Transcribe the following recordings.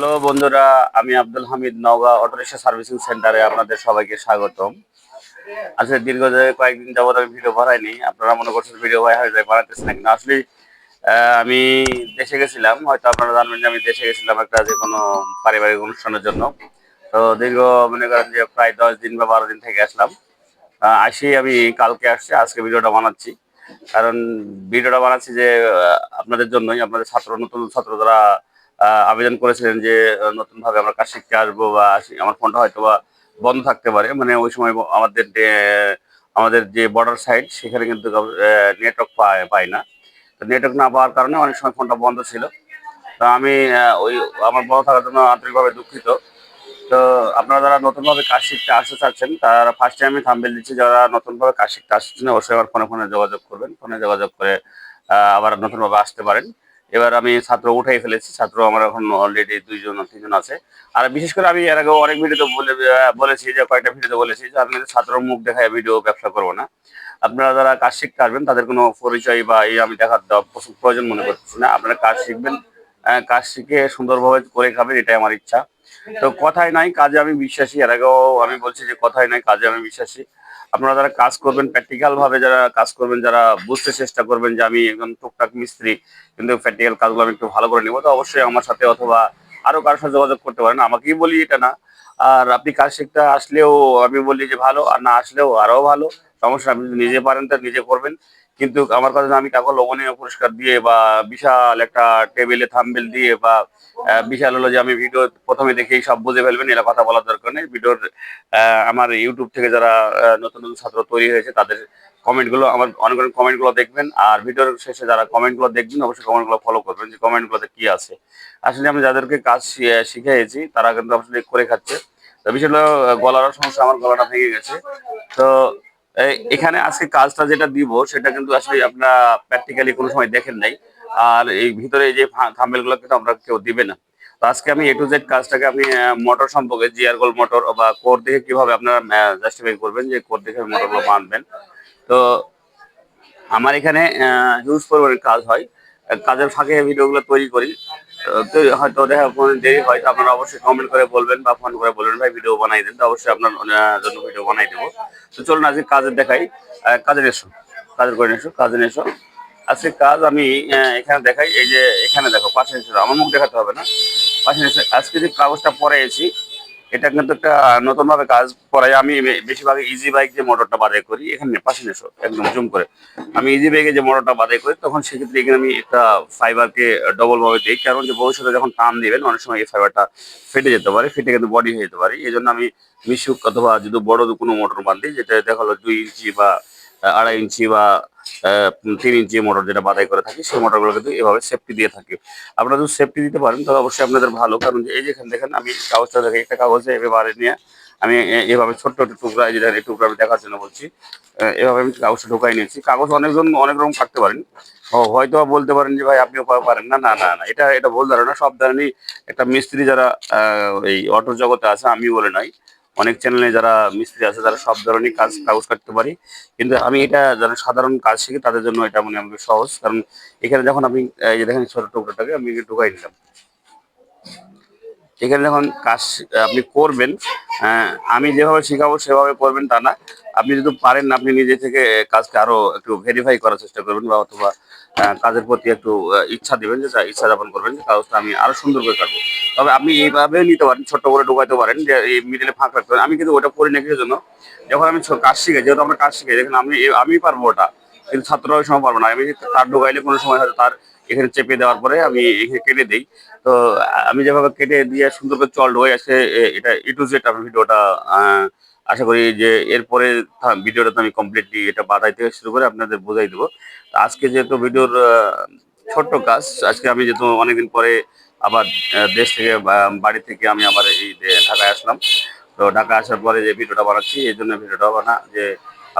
Hello বন্ধুরা, আমি Abdul Hamid Naogaon auto rickshaw servicing সেন্টারে আপনাদের সবাইকে স্বাগতম। আসলে দীর্ঘ কয়েকদিন যাবত আমি ভিডিও বানাইনি, আপনারা মনে করছেন ভিডিও ভাই হয়ে যায় বানাতেছি না? কিন্তু আসলে আমি দেশে গেছিলাম, হয়তো আপনারা জানবেন যে আমি দেশে গেছিলাম একটা যে কোনো পারিবারিক অনুষ্ঠানের জন্য। তো দীর্ঘ মনে করেন যে প্রায় দশ দিন বা বারো দিন থেকে আসলাম। আসি আমি কালকে আসছি, আজকে ভিডিওটা বানাচ্ছি। কারণ ভিডিওটা বানাচ্ছি যে আপনাদের জন্যই, আপনাদের ছাত্র, নতুন ছাত্র যারা আবেদন করেছিলেন যে নতুনভাবে আমরা কাজ শিখতে আসব বা আমার ফোনটা হয়তো বা বন্ধ থাকতে পারে। মানে ওই সময় আমাদের আমাদের যে বর্ডার সাইড সেখানে কিন্তু নেটওয়ার্ক পায় পায় না। তো নেটওয়ার্ক না পাওয়ার কারণে অনেক সময় ফোনটা বন্ধ ছিল। তো আমি ওই আমার বন্ধ থাকার জন্য আন্তরিকভাবে দুঃখিত। তো আপনারা যারা নতুনভাবে কাজ শিখতে আসতে চাচ্ছেন, তারা ফার্স্ট টাইমে থাম্বেল দিচ্ছি। যারা নতুনভাবে কাজ শিখতে আসছেন অবশ্যই আমার ফোনে ফোনে যোগাযোগ করবেন। ফোনে যোগাযোগ করে আবার নতুনভাবে আসতে পারেন। এবার আমি ছাত্র উঠাই ফেলেছি, ছাত্র আমার এখন অলরেডি দুইজন তিনজন আছে। আর বিশেষ করে আমি এর আগেও অনেক ভিডিওতে বলে বলেছি যে, কয়েকটা ভিডিওতে বলেছি যে আমি ছাত্র মুখ দেখায় ভিডিও ব্যবসা করব না। আপনারা যারা কাজ শিখতে আসবেন, তাদের কোনো পরিচয় বা এই আমি দেখার দেওয়া প্রয়োজন মনে করছি না। আপনারা কাজ শিখবেন কাজ শিখে সুন্দরভাবে করে খাবেন, এটাই আমার ইচ্ছা। তো কথায় নাই, কাজে আমি বিশ্বাসী। এর আগেও আমি বলছি যে, কথায় নাই, কাজে আমি বিশ্বাসী। আপনারা যারা কাজ করবেন প্র্যাকটিক্যাল ভাবে যারা কাজ করবেন, যারা বুঝতে চেষ্টা করবেন যে আমি একদম টুকটাক মিস্ত্রি, কিন্তু প্র্যাকটিক্যাল কাজগুলো আমি একটু ভালো করে নেব, তো অবশ্যই আমার সাথে অথবা আরও কারোর সাথে যোগাযোগ করতে পারেন। আমাকেই বলি এটা না। আর আপনি কাজ শিখতে আসলেও আমি বলি যে ভালো, আর না আসলেও আরও ভালো। সমস্যা, আপনি নিজে পারেন তা নিজে করবেন। কিন্তু আমার কাছে আমি কাউকে লবণীয় পুরস্কার দিয়ে বা বিশাল একটা টেবিলে থাম্বেল দিয়ে বা বিশাল হলো যে আমি ভিডিও প্রথমে দেখেই সব বুঝে ফেলবেন এটা কথা বলার দরকার নেই। ভিডিওর আমার ইউটিউব থেকে যারা নতুন নতুন ছাত্র তৈরি হয়েছে, তাদের কমেন্টগুলো আমার অনেক অনেক কমেন্টগুলো দেখবেন। আর ভিডিওর শেষে যারা কমেন্টগুলো দেখবেন, অবশ্যই কমেন্টগুলো ফলো করবেন যে কমেন্টগুলোতে কি আছে। আসলে আমি যাদেরকে কাজ শিখিয়েছি, তারা কিন্তু আসলে করে খাচ্ছে। তো বিশেষ গলারও সমস্যা, আমার গলাটা ভেঙে গেছে। তো এখানে আজকে কাজটা যেটা দিব, সেটা কিন্তু আসলে আপনারা প্র্যাকটিক্যালি কোনো সময় দেখেন নাই। আর এই ভিতরে যে থাম্বেলগুলো কিন্তু আমরা কেউ দিবে না। তো আজকে আমি এ টু জেড কাজটাকে আপনি মোটর সম্পর্কে জিআর গোল মোটর বা কোর দেখে কীভাবে আপনারা জাস্টিফাই করবেন যে কোর দেখে মোটরগুলো বাঁধবেন। তো আমার এখানে হিউজ পরিমাণে কাজ হয়। কাজের ফাঁকে ভিডিওগুলো তৈরি করি। হয়তো দেখা দেরি হয় আপনারা অবশ্যই কমেন্ট করে বলবেন বা ফোন করে বলবেন। ভাই ভিডিও বানাই দেন, তো অবশ্যই আপনার জন্য ভিডিও বানাই দেবো। তো চলুন, আজকে কাজের দেখাই। কাজের এসো কাজের করে এসো কাজের এসো আজকে কাজ আমি এখানে দেখাই, এই যে এখানে দেখো, পাশে এসে আমার মুখ দেখাতে হবে না। পাশে এসে, আজকে যে কাগজটা পরেছি এটা কিন্তু একটা নতুন ভাবে কাজ পড়াই আমি বেশিরভাগ ইজি বাইক যে মোটরটা বাদাই করি, এখানে পাশে এসো, একদম জুম করে। আমি ইজি বাইকে যে মোটরটা বাদাই করি, তখন সেক্ষেত্রে এখানে আমি একটা ফাইবারকে ডবল ভাবে দিই। কারণ যে ভবিষ্যতে যখন টান দিবেন, অনেক সময় এই ফাইবারটা ফেটে যেতে পারে, ফেটে কিন্তু বডি হয়ে যেতে পারে। এই জন্য আমি মিশুক অথবা যদি বড় কোনো মোটর বাঁধি যেটা দেখা হলো দুই ইঞ্চি বা আড়াই ইঞ্চি বা তিন ইঞ্চি মোটর যেটা বাধাই করে থাকি, সেই মোটরগুলো কিন্তু এভাবে সেফটি দিয়ে থাকি। আপনারা যদি সেফটি দিতে পারেন, তাহলে অবশ্যই আপনাদের ভালো। কারণ এই যেখানে দেখেন, আমি কাগজটা দেখে একটা কাগজে এভাবে নিয়ে আমি এভাবে ছোট্ট একটা টুকরা, এই যে এই টুকরা দেখার জন্য বলছি। এভাবে আমি কাগজটা ঢোকাই নিয়েছি। কাগজ অনেকজন, অনেক রকম থাকতে পারেন। হয়তো বলতে পারেন যে, ভাই, আপনিও পারেন। না না না না, এটা এটা ভুল ধারণা। সব ধরনের একটা মিস্ত্রি যারা এই অটো জগতে আছে আমি বলে নাই। অনেক চ্যানেলে যারা মিস্ত্রি আছে, তারা সব ধরনের কাজ, কাগজ কাটতে পারি। কিন্তু আমি এটা যারা সাধারণ কাজ শিখি, তাদের জন্য এটা মনে আমাকে সহজ। কারণ এখানে যখন আমি এই যে দেখেন ছোট টুকরোটাকে, আমি ঢুকাই নিলাম এখানে যখন কাজ আপনি করবেন আহ, আমি যেভাবে শেখাবো সেভাবে করবেন তা না। আপনি যদি পারেন আপনি নিজে থেকে কাজকে আরও একটু ভেরিফাই করার চেষ্টা করবেন বা অথবা কাজের প্রতি একটু ইচ্ছা দেবেন যে ইচ্ছা যাপন করবেন যে কাজটা আমি আরও সুন্দর করে কাটবো। তবে আপনি এইভাবে নিতে পারেন ছোট্ট করে ঢুকাইতে পারেন যে এই মিডিলে ফাঁক রাখতে পারেন। আমি কিন্তু ওটা করি না কিছুর জন্য। যখন আমি কাজ শিখে যেহেতু আমরা কাজ শিখে দেখেন আমি আমি পারব ওটা। কিন্তু ছাত্ররা ওই সময় পারব না। আমি তার ঢুকাইলে কোনো সময় হয়তো তার এখানে চেপে দেওয়ার পরে আমি এখানে কেটে দিই। তো আমি যেভাবে কেটে দিয়ে সুন্দর করে চল হয়ে আসে এটা ই টু জেড আমি ভিডিওটা আশা করি যে এরপরে ভিডিওটা আমি কমপ্লিটলি এটা বাধাই থেকে শুরু করে আপনাদের বোঝাই দেবো। আজকে যেহেতু ভিডিওর ছোট্ট কাজ, আজকে আমি যেহেতু অনেকদিন পরে আবার দেশ থেকে বাড়ি থেকে আমি আবার এই ঢাকায় আসলাম। তো ঢাকা আসার পরে যে ভিডিওটা বানাচ্ছি, এই জন্য ভিডিওটা বানা, যে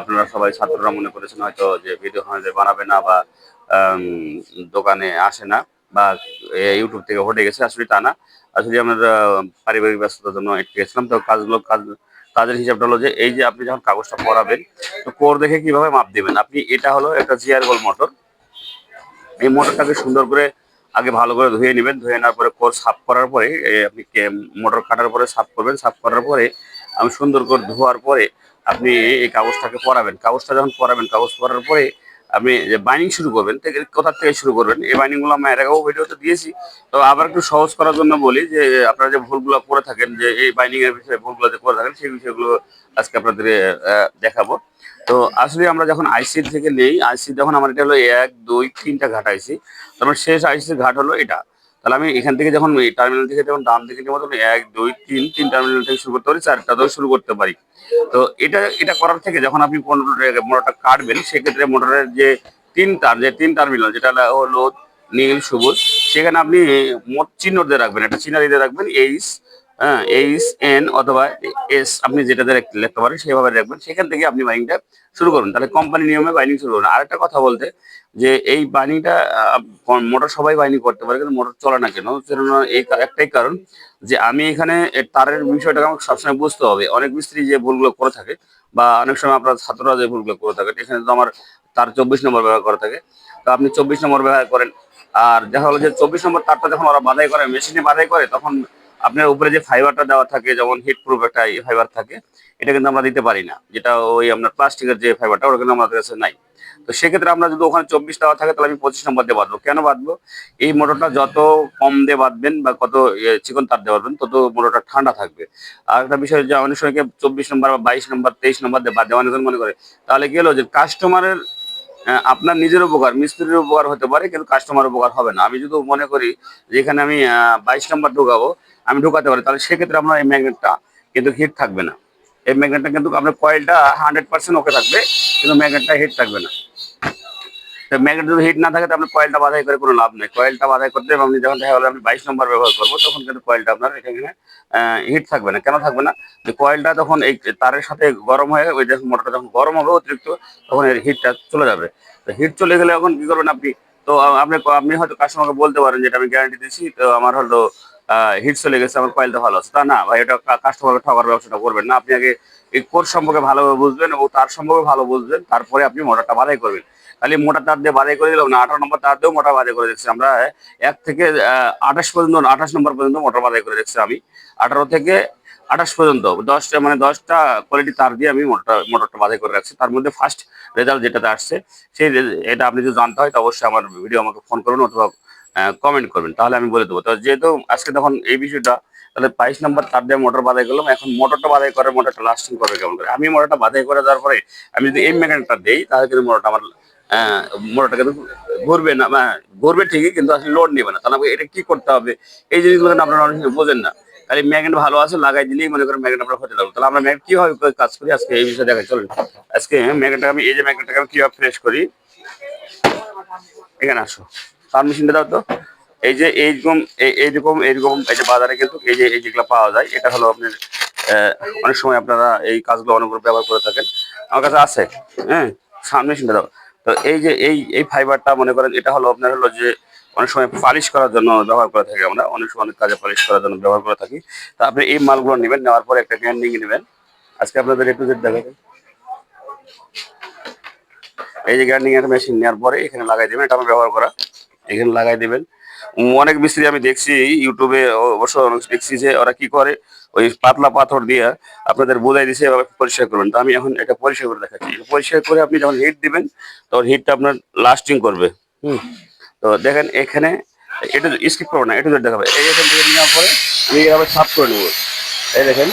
আপনারা সবাই ছাত্ররা মনে করেছেন হয়তো যে ভিডিও হয়তো বানাবে না বা দোকানে আসে না বা ইউটিউব থেকে হটে গেছে, আসলে তা না। আসলে আমরা পারিবারিক ব্যস্ততার জন্য একটু গেছিলাম, তো কাজগুলো কাজ, কাজের হিসাবটা হলো যে এই যে আপনি যখন কাগজটা পড়াবেন তো কোর দেখে কীভাবে মাপ দিবেন? আপনি এটা হলো একটা জিয়ার গোল মোটর। এই মোটরটাকে সুন্দর করে আগে ভালো করে ধুয়ে নেবেন, ধুয়ে নেওয়ার পরে কোর সাফ করার পরে আপনি মোটর কাটার পরে সাফ করবেন, সাফ করার পরে আমি সুন্দর করে ধোয়ার পরে আপনি এই কাগজটাকে পরাবেন। কাগজটা যখন পরাবেন, কাগজ পরার পরে আপনি যে বাইনিং শুরু করবেন কোথার কোথা থেকে শুরু করবেন, এই বাইনিংগুলো আমি এর আগেও ভিডিওতে দিয়েছি। তো আবার একটু সহজ করার জন্য বলি যে, আপনারা যে ভুলগুলো করে থাকেন, যে এই বাইনিং এর বিষয়ে ভুলগুলো যে করে থাকেন, সেই বিষয়গুলো আজকে আপনাদের দেখাবো। তো আসলে আমরা যখন আইসি থেকে নেই আইসি যখন আমার এটা হলো এক, দুই, তিনটা ঘাট আইসি তারপর শেষ আইসির ঘাট হলো এটা। তাহলে আমি এখান থেকে যখন এই টার্মিনাল থেকে যখন ডান দিকে নেব, তখন এক, দুই, তিন তিন টার্মিনাল থেকে শুরু করতে পারি, চারটা ধরে শুরু করতে পারি। তো এটা এটা করার থেকে যখন আপনি মোটরটা কাটবেন, সেক্ষেত্রে মোটরের যে তিন তার যে তিন টার্মিনাল যেটা হলো নীল, সবুজ, সেখানে আপনি মোট চিহ্ন দিয়ে রাখবেন, একটা চিহ্ন দিয়ে রাখবেন, এইচ হ্যাঁ এইচ এন অথবা এস আপনি যেটা দিয়ে লিখতে- পারেন সেভাবে রাখবেন সেখান থেকে আপনি বাইনিংটা শুরু করুন। তাহলে কোম্পানি নিয়মে বাইনিং শুরু করুন। আরেকটা কথা বলতে, যে এই বাইনিংটা মোটর সবাই বাইনিং করতে পারে, কিন্তু মোটর চলে না কেন? সেজন্য এই একটাই কারণ যে আমি এখানে তারের বিষয়টাকে আমাকে সবসময় বুঝতে হবে। অনেক মিস্ত্রি যে ভুলগুলো করে থাকে, বা অনেক সময় আপনার ছাত্ররা যে ভুলগুলো করে থাকে, এখানে তো আমার তার চব্বিশ নম্বর ব্যবহার করে থাকে। তো আপনি চব্বিশ নম্বর ব্যবহার করেন। আর দেখা হলো যে চব্বিশ নম্বর তারটা যখন ওরা বাধাই করে মেশিনে বাধাই করে, তখন আপনার উপরে যে ফাইবারটা দেওয়া থাকে, যেমন হিট প্রুফ একটা ফাইবার থাকে, এটা কিন্তু আমরা দিতে পারি না। যেটা ওই আপনার প্লাস্টিকের যে ফাইবারটা ওটা কিন্তু আমাদের কাছে নাই। তো সেক্ষেত্রে আমরা যদি ওখানে চব্বিশ দেওয়া থাকে, তাহলে আমি পঁচিশ নম্বর দিয়ে বাঁধবো। কেন বাঁধবো? এই মোটরটা যত কম দিয়ে বাঁধবেন বা কত চিকন তার দিয়ে বাঁধবেন, তত মোটরটা ঠান্ডা থাকবে। আর একটা বিষয় যে অনেক সময় চব্বিশ নম্বর বা বাইশ নম্বর, তেইশ নম্বর দিয়ে বাঁধে অনেকজন মনে করে, তাহলে কি হলো যে কাস্টমারের আপনার নিজের উপকার, মিস্ত্রির উপকার হতে পারে, কিন্তু কাস্টমার উপকার হবে না। আমি যদি মনে করি যে এখানে আমি বাইশ নম্বর ঢুকাবো আমি ঢুকাতে পারি, তাহলে সেক্ষেত্রে আপনার এই ম্যাগনেটটা কিন্তু হিট থাকবে না। এই ম্যাগনেটটা কিন্তু আপনার কয়েলটা হান্ড্রেড পার্সেন্ট ওকে থাকবে, কিন্তু ম্যাগনেটটা হিট থাকবে না। তো ম্যাগনেট যদি হিট না থাকে, তাহলে কয়েলটা বাধাই করে কোনো লাভ নেই। কয়েলটা বাধাই করতে আপনি যখন দেখা গেলো আমি বাইশ নম্বর ব্যবহার করব, তখন কিন্তু কয়েলটা আপনার এখানে হিট থাকবে না। কেন থাকবে না? যে কয়েলটা তখন এই তারের সাথে গরম হয়ে, ওই যখন মোটরটা যখন গরম হবে অতিরিক্ত, তখন এর হিটটা চলে যাবে। তো হিট চলে গেলে এখন কি করবেন আপনি? তো আপনি আপনি হয়তো কাস্টমারকে বলতে পারেন যেটা আমি গ্যারান্টি দিচ্ছি তো আমার হলো হিট চলে গেছে, আমার কয়েলটা ভালো আছে তা না? ভাই, এটা কাস্টমারকে ঠকার ব্যবসাটা করবেন না। আপনি আগে এই কোর্স সম্পর্কে ভালোভাবে বুঝবেন এবং তার সম্পর্কে ভালো বুঝবেন, তারপরে আপনি মোটরটা বাধাই করবেন। তাহলে মোটা তার দিয়ে বাধাই করে দিলাম না, আঠারো নম্বর তার দিয়েও মোটা বাধাই করে দিচ্ছি আমরা। এক থেকে আঠাশ পর্যন্ত আঠাশ নম্বর পর্যন্ত মোটর বাধাই করে দিচ্ছি আমি। আঠারো থেকে আঠাশ পর্যন্ত, দশটা মানে দশটা কোয়ালিটি তার দিয়ে আমি মোটরটা মোটরটা বাধাই করে রাখছি। তার মধ্যে ফার্স্ট রেজাল্ট যেটাতে আসছে, সেই এটা আপনি যদি জানতে হয়, তো অবশ্যই আমার ভিডিও আমাকে ফোন করুন অথবা কমেন্ট করবেন। তাহলে আমি বলে দেবো। তো যেহেতু আজকে তখন এই বিষয়টা, তাহলে বাইশ নম্বর তার দিয়ে মোটর বাধাই করলাম। এখন মোটরটা বাধাই করে, মোটরটা লাস্টিং করবে কেমন করে? আমি মোটরটা বাধাই করে দেওয়ার পরে, আমি যদি এই মেকানিকটা দিই, তাহলে কিন্তু মোটরটা আমার মোটরটা কিন্তু ঘুরবে না। ঘুরবে ঠিকই, কিন্তু আসলে লোড নেবে না। তাহলে আমাকে এটা কি করতে হবে? এই জিনিসগুলো কিন্তু আপনারা অনেক বোঝেন না। তাহলে ম্যাগনেট ভালো আছে, লাগাই দিলেই মনে করেন ম্যাগনেট আমরা হতে লাগল তাহলে আমরা ম্যাগনেট কীভাবে কাজ করি? আজকে এই বিষয়ে দেখা চলুন। আজকে ম্যাগনেটটাকে আমি, এই যে ম্যাগনেটটাকে আমি কীভাবে ফ্রেশ করি? এখানে আসো। তার মেশিনটা দাও তো। এই যে এইরকম, এই- এইরকম এইরকম এই যে বাজারে কিন্তু এই যে এই যেগুলো পাওয়া যায়, এটা হলো আপনার অনেক সময় আপনারা এই কাজগুলো অনেক ব্যবহার করে থাকেন। আমার কাছে আছে হ্যাঁ সামনে মেশিনটা দাও। তো এই যে এই এই ফাইবারটা মনে করেন, এটা হলো আপনার হলো যে অনেক সময় পালিশ করার জন্য ব্যবহার করে থাকি আমরা। অনেক সময় অনেক কাজে পালিশ করার জন্য ব্যবহার করে থাকি। তো আপনি এই মালগুলো নেবেন, নেওয়ার পরে একটা গ্যান্ডিং নেবেন। আজকে আপনাদের একটু জেড দেখাবেন এই যে গ্রাইন্ডিং এর মেশিন নেওয়ার পরে এখানে লাগাই দেবেন, এটা আমার ব্যবহার করা। এখানে লাগাই দেবেন। অনেক মিস্ত্রি আমি দেখছি ইউটিউবে অবশ্য অনেক দেখছি যে ওরা কি করে ওই পাতলা পাথর দিয়ে আপনাদের বোঝাই দিছে এভাবে পরিষ্কার করবেন। তো আমি এখন এটা পরিষ্কার করে দেখাচ্ছি। পরিষ্কার করে আপনি যখন হিট দিবেন তখন হিটটা আপনার লাস্টিং করবে। হুম। তো দেখেন এখানে এটা স্কিপ করব না এটা দেখাবে। এই এখান থেকে নেওয়ার পরে আমি এভাবে সাফ করে নেব। এই দেখেন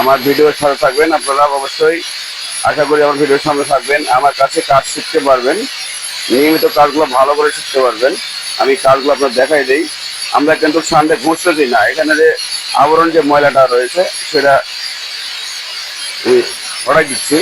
আমার ভিডিওর সাথে থাকবেন, আপনারা অবশ্যই আশা করি আমার ভিডিওর সামনে থাকবেন। আমার কাছে কাজ শিখতে পারবেন। নিয়মিত কাজগুলো ভালো করে শিখতে পারবেন। আমি কাজগুলো আপনার দেখাই দিই। আমরা কিন্তু সানডে ঘুরতে দিই না। এখানে যে আবরণ যে ময়লাটা রয়েছে, সেটা உடஞ்சிச்சு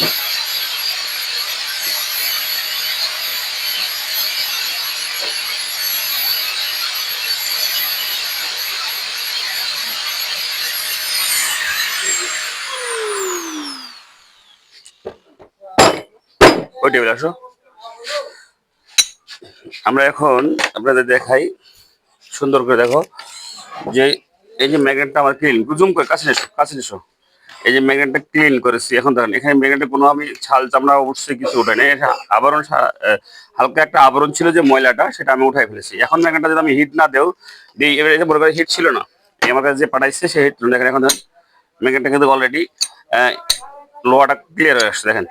Thank you. টেবিল আসো। আমরা এখন আপনাদের দেখাই, সুন্দর করে দেখো, যে এই যে ম্যাগনেটটা আমার ক্লিন জুম করে কাছে এসো কাছে এসো। এই যে ম্যাগনেটটা ক্লিন করেছি, এখন দেখেন এখানে ম্যাগনেটে কোনো আমি ছাল চামড়া অবশ্যই কিছু উঠে নেই। আবরণ হালকা একটা আবরণ ছিল যে ময়লাটা, সেটা আমি উঠাই ফেলেছি। এখন ম্যাগনেটটা যদি আমি হিট না দেও, দিই, এবার করে হিট ছিল না আমার কাছে যে পাঠাইছে সেই হিট দেখেন এখন ম্যাগনেটটা কিন্তু অলরেডি লোয়াটা ক্লিয়ার হয়ে আসছে, দেখেন।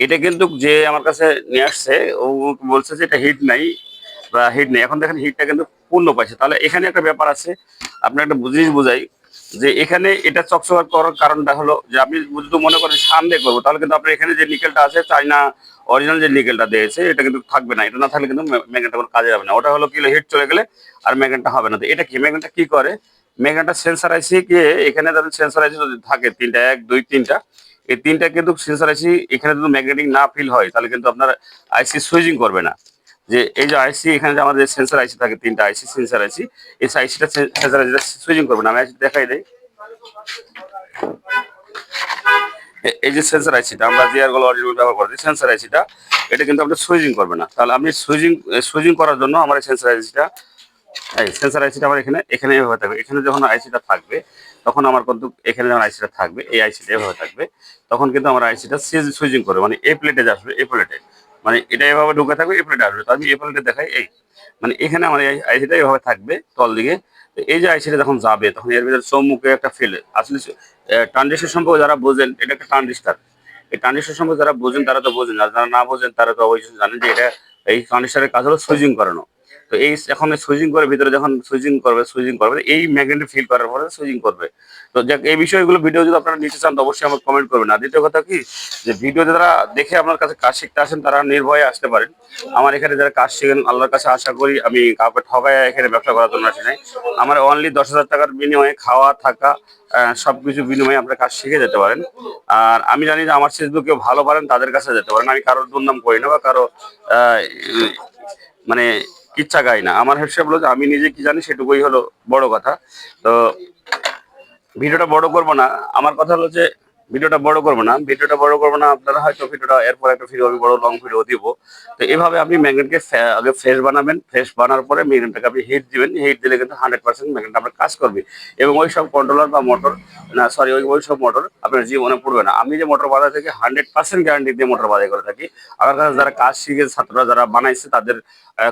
এটা কিন্তু যে আমার কাছে নিয়ে আসছে, ও বলছে যে এটা হিট নাই বা হিট নেই। এখন দেখেন হিটটা কিন্তু পূর্ণ পাইছে। তাহলে এখানে একটা ব্যাপার আছে, আপনার একটা জিনিস বোঝাই যে এখানে এটা চকচক করার কারণটা হলো যে আপনি যদি মনে করেন সামনে করব, তাহলে কিন্তু আপনার এখানে যে নিকেলটা আছে চাইনা অরিজিনাল যে নিকেলটা দিয়েছে, এটা কিন্তু থাকবে না। এটা না থাকলে কিন্তু ম্যাগনেটটা কোনো কাজে যাবে না। ওটা হলো কি হিট চলে গেলে আর ম্যাগনেটটা হবে না। তো এটা কি ম্যাগনেটটা কি করে? ম্যাগনেটটা সেন্সার আইসি গিয়ে এখানে তাদের সেন্সার আইসি যদি থাকে তিনটা, এক, দুই, তিনটা এই তিনটা কিন্তু সেন্সার আইসি এখানে যদি ম্যাগনেটিক না ফিল হয়, তাহলে কিন্তু আপনার আইসি সুইচিং করবে না। যে এই যে আইসি এখানে যে আমাদের সেন্সার আইসি থাকে, তিনটা আইসি সেন্সার আইসি এই আইসিটা সেন্সার আইসিটা সুইচিং করবে না। আমি দেখাই এ- এই যে সেন্সার আইসিটা আমরা যে গুলো অরিজিনাল ব্যবহার করছি সেন্সার আইসিটা এটা কিন্তু আপনি সুইচিং করবে না। তাহলে আপনি সুইচিং সুইচিং করার জন্য আমার সেন্সার আইসিটা এই সেন্সার আইসিটা আমার এখানে এখানে এভাবে থাকবে। এখানে যখন আইসিটা থাকবে তখন আমার কিন্তু এখানে যখন আইসিটা থাকবে, এই আইসিটা এভাবে থাকবে। তখন কিন্তু আমার আইসিটা সুইচিং করবে মানে এই প্লেটে আসবে এই প্লেটে মানে এটা এভাবে ঢুকে থাকবে এই প্লেটে আসবে। তো আমি এই প্লেটে দেখাই এই। মানে এখানে আমার এই আইসিটা এভাবে থাকবে তল দিকে এই যে আইসিটা যখন যাবে, তখন এর ভিতরে চৌমুখে একটা ফেল আসলে ট্রানজিস্টার সম্পর্কে যারা বোঝেন, এটা একটা ট্রানজিস্টার এই ট্রানজিস্টার সম্পর্কে যারা বোঝেন, তারা তো বোঝেন। আর যারা না বোঝেন, তারা তো অবশ্যই জানেন যে এটা এই ট্রানজিস্টারের কাজ হলো সুইচিং করানো। তো এই এখন সুইচিং করে ভিতরে যখন সুইচিং করবে সুইচিং করবে, এই ম্যাগনেট ফিল করার পরে সুইচিং করবে। তো যাক, এই বিষয়গুলো ভিডিও যদি আপনারা নিতে চান, তো অবশ্যই আমাকে কমেন্ট করবেন। আর দ্বিতীয় কথা কি, যে ভিডিও যারা দেখে আপনার কাছে কাজ শিখতে আসেন, তারা নির্ভয়ে আসতে পারেন। আমার এখানে যারা কাজ শিখেন, আল্লাহর কাছে আশা করি আমি কাউকে ঠগায় এখানে ব্যবসা করার জন্য আসি নাই। আমার অনলি দশ হাজার টাকার বিনিময়ে খাওয়া, থাকা সবকিছু বিনিময়ে আপনার কাজ শিখে যেতে পারেন। আর আমি জানি যে আমার ফেসবুক কেউ ভালো পারেন, তাদের কাছে যেতে পারেন। আমি কারোর দুর্নাম করি না বা কারও মানে ইচ্ছা গাই না। আমার হিসাব হলো আমি নিজে কি জানি সেটুকুই হলো বড় কথা। তো ভিডিওটা বড় করব না। আমার কথা হলো যে ভিডিওটা বড় করব না, ভিডিওটা বড় করব না, আপনারা হয়তো ভিডিওটা এরপর একটা ভিডিও আমি বড় লং ভিডিও দিব। তো এভাবে আপনি ম্যাগনেটকে আগে ফ্রেশ বানাবেন ফ্রেশ বানার পরে ম্যাগনেটটাকে আপনি হিট দিবেন হিট দিলে কিন্তু হান্ড্রেড পার্সেন্ট ম্যাগনেট আপনার কাজ করবে। এবং ওই সব কন্ট্রোলার বা মোটর না সরি ওই ওই সব মোটর আপনার জীবনে পড়বে না। আমি যে মোটর বাজার থেকে হান্ড্রেড পার্সেন্ট গ্যারান্টি দিয়ে মোটর বাজার করে থাকি। আমার কাছে যারা কাজ শিখে ছাত্ররা যারা বানাইছে, তাদের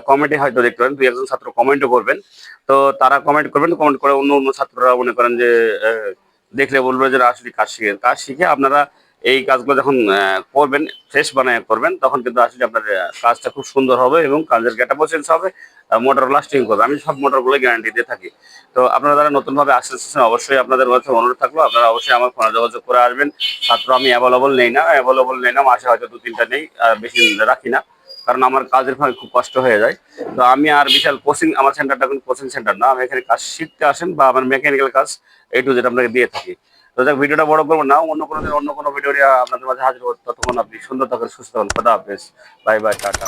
কমেন্টে হয়তো দেখতে পারেন, দুই একজন ছাত্র কমেন্টও করবেন। তো তারা কমেন্ট করবেন কমেন্ট করে অন্য অন্য ছাত্ররা মনে করেন যে দেখলে বলবে যে আসলে কাজ শিখে? কাজ শিখে আপনারা এই কাজগুলো যখন করবেন, ফ্রেশ বানায় করবেন, তখন কিন্তু আসলে আপনার কাজটা খুব সুন্দর হবে এবং কাজের গেটাপও চেঞ্জ হবে মোটর লাস্টিং করবে। আমি সব মোটরগুলো গ্যারান্টি দিয়ে থাকি। তো আপনারা যারা নতুনভাবে আসতেছেন অবশ্যই আপনাদের কাছে অনুরোধ থাকল, আপনারা অবশ্যই আমার ফোনে যোগাযোগ করে আসবেন। ছাত্র আমি অ্যাভেলেবল নেই না অ্যাভেলেবল নেই না, মাসে হয়তো দু তিনটা নেই বেশি রাখি না। কারণ আমার কাজের ফাঁকে খুব কষ্ট হয়ে যায়। তো আমি আর বিশাল কোচিং আমার সেন্টারটা এখন কোচিং সেন্টার না। আমি এখানে কাজ শিখতে আসেন বা আমার মেকানিক্যাল কাজ এই টু যেটা আপনাকে দিয়ে থাকি। তো যাক, ভিডিওটা বড় করব না। অন্য কোনো দিন অন্য কোনো ভিডিও আপনাদের মাঝে হাজির হব। ততক্ষণ আপনি সুন্দর থাকেন, সুস্থ হন খোদা হাফেজ। Bye bye, tata.